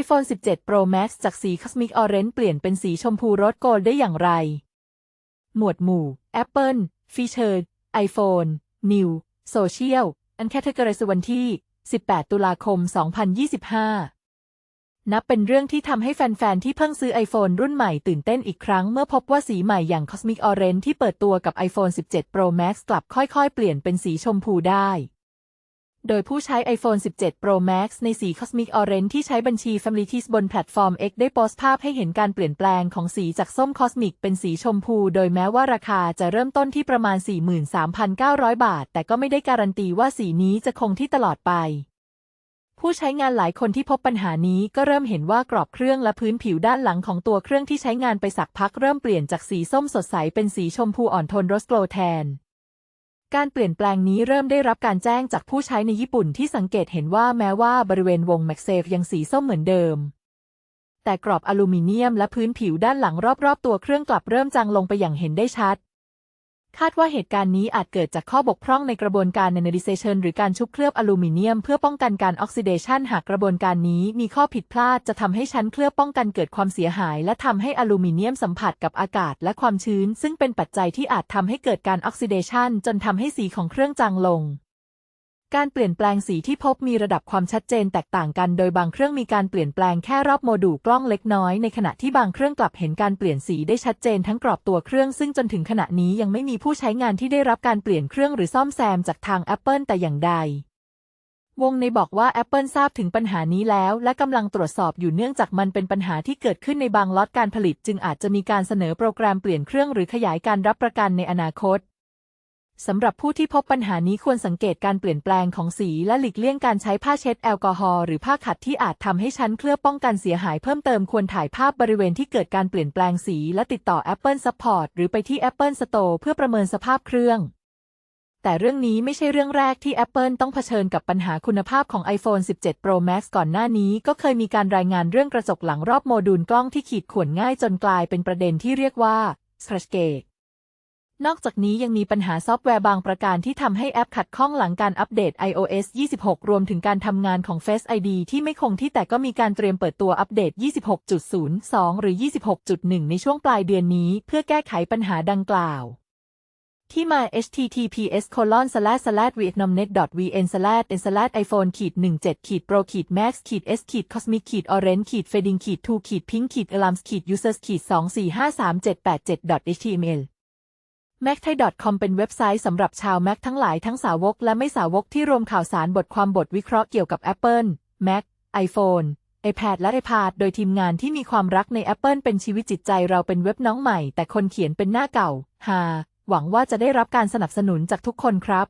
iPhone 17 Pro Max จากสี Cosmic Orange เปลี่ยนเป็นสีชมพูรสโกลได้อย่างไร หมวดหมู่ Apple Feature iPhone New Social and Categories วันที่ 18 ตุลาคม 2025 นับเป็นเรื่องที่ทำให้แฟน ๆ ที่เพิ่งซื้อ iPhone รุ่นใหม่ตื่นเต้นอีกครั้งเมื่อพบว่าสีใหม่อย่าง Cosmic Orange ที่เปิดตัวกับ iPhone 17 Pro Max กลับค่อย ๆ เปลี่ยนเป็นสีชมพูได้ โดยผู้ใช้ iPhone 17 Pro Max ในสี Cosmic Orange ที่ใช้บัญชี Families บนแพลตฟอร์ม X ได้โพสต์ภาพให้เห็นการเปลี่ยนแปลงของสีจากส้มคอสมิกเป็นสีชมพู โดยแม้ว่าราคาจะเริ่มต้นที่ประมาณ 43,900 บาท แต่ก็ไม่ได้การันตีว่าสีนี้จะคงที่ตลอดไป ผู้ใช้งานหลายคนที่พบปัญหานี้ก็เริ่มเห็นว่ากรอบเครื่องและพื้นผิวด้านหลังของตัวเครื่องที่ใช้งานไปสักพักเริ่มเปลี่ยนจากสีส้มสดใสเป็นสีชมพูอ่อนโทนโรสโกลแทน การเปลี่ยนแปลงนี้เริ่มได้รับการแจ้งจากผู้ใช้ในญี่ปุ่นที่สังเกตเห็นว่าแม้ว่าบริเวณวงแม็กเซฟยังสีส้มเหมือนเดิม แต่กรอบอลูมิเนียมและพื้นผิวด้านหลังรอบๆ ตัวเครื่องกลับเริ่มจางลงไปอย่างเห็นได้ชัด คาดว่าเหตุการณ์นี้อาจเกิดจากข้อบกพร่องในกระบวนการ nonization หรือการชุบเคลือบอลูมิเนียม เพื่อป้องกันการออกซิเดชันหากกระบวนการนี้มีข้อผิดพลาดจะทำให้ชั้นเคลือบป้องกันเกิดความเสียหาย และทำให้อลูมิเนียมสัมผัสกับอากาศและความชื้น ซึ่งเป็นปัจจัยที่อาจทำให้เกิดการออกซิเดชันจนทำให้สีของเครื่องจางลง การเปลี่ยนแปลงสีที่พบมีระดับความชัดเจนแตกต่างกัน โดยบางเครื่องมีการเปลี่ยนแปลงแค่รอบโมดูลกล้องเล็กน้อย ในขณะที่บางเครื่องกลับเห็นการเปลี่ยนสีได้ชัดเจนทั้งกรอบตัวเครื่อง ซึ่งจนถึงขณะนี้ยังไม่มีผู้ใช้งานที่ได้รับการเปลี่ยนเครื่องหรือซ่อมแซมจากทาง Apple แต่อย่างใด วงในบอกว่า Apple ทราบถึงปัญหานี้แล้ว และกำลังตรวจสอบอยู่เนื่องจากมันเป็นปัญหาที่เกิดขึ้นในบางล็อตการผลิต จึงอาจจะมีการเสนอโปรแกรมเปลี่ยนเครื่องหรือขยายการรับประกันในอนาคต สำหรับผู้ที่พบปัญหานี้ควรสังเกตการเปลี่ยนแปลงของสีและหลีกเลี่ยงการใช้ผ้าเช็ดแอลกอฮอล์หรือผ้าขัดที่อาจทำให้ชั้นเคลือบป้องกันเสียหายเพิ่มเติมควรถ่ายภาพบริเวณที่เกิดการเปลี่ยนแปลงสีและติดต่อ Apple Support หรือไปที่ Apple Store เพื่อประเมินสภาพเครื่อง แต่เรื่องนี้ไม่ใช่เรื่องแรกที่ Apple ต้องเผชิญกับปัญหาคุณภาพของ iPhone 17 Pro Max ก่อนหน้านี้ ก็เคยมีการรายงานเรื่องกระจกหลังรอบโมดูลกล้องที่ขีดข่วนง่ายจนกลายเป็นประเด็นที่เรียกว่า Scratch Gate นอกจากนี้ยังมีปัญหาซอฟต์แวร์บางประการที่ทำให้แอปขัดข้องหลังการอัปเดต iOS 26 รวมถึงการทำงานของ Face ID ที่ไม่คงที่แต่ก็มีการเตรียมเปิดตัวอัปเดต 26.02 หรือ 26.1 ในช่วงปลายเดือนนี้ เพื่อแก้ไขปัญหาดังกล่าว ที่มา https colon slash slash vietnamnet vn slash n slash iphone ขีด17ขีด pro ขีด max ขีด s ขีด cosmic ขีด orange ขีด fading ขีด 2 ขีด pink ขีด alarms ขีด users ขีด 2453787 html macthai.com เป็นเว็บไซต์สำหรับชาวแม็กทั้งหลายทั้งสาวกและไม่สาวกที่รวมข่าวสารบทความบทวิเคราะห์เกี่ยวกับ Apple Mac iPhone iPad และ iPad โดยทีมงานที่มีความรักใน Apple เป็นชีวิตจิตใจเราเป็นเว็บน้องใหม่ แต่คนเขียนเป็นหน้าเก่าฮาหวังว่าจะได้รับการสนับสนุนจากทุกคนครับ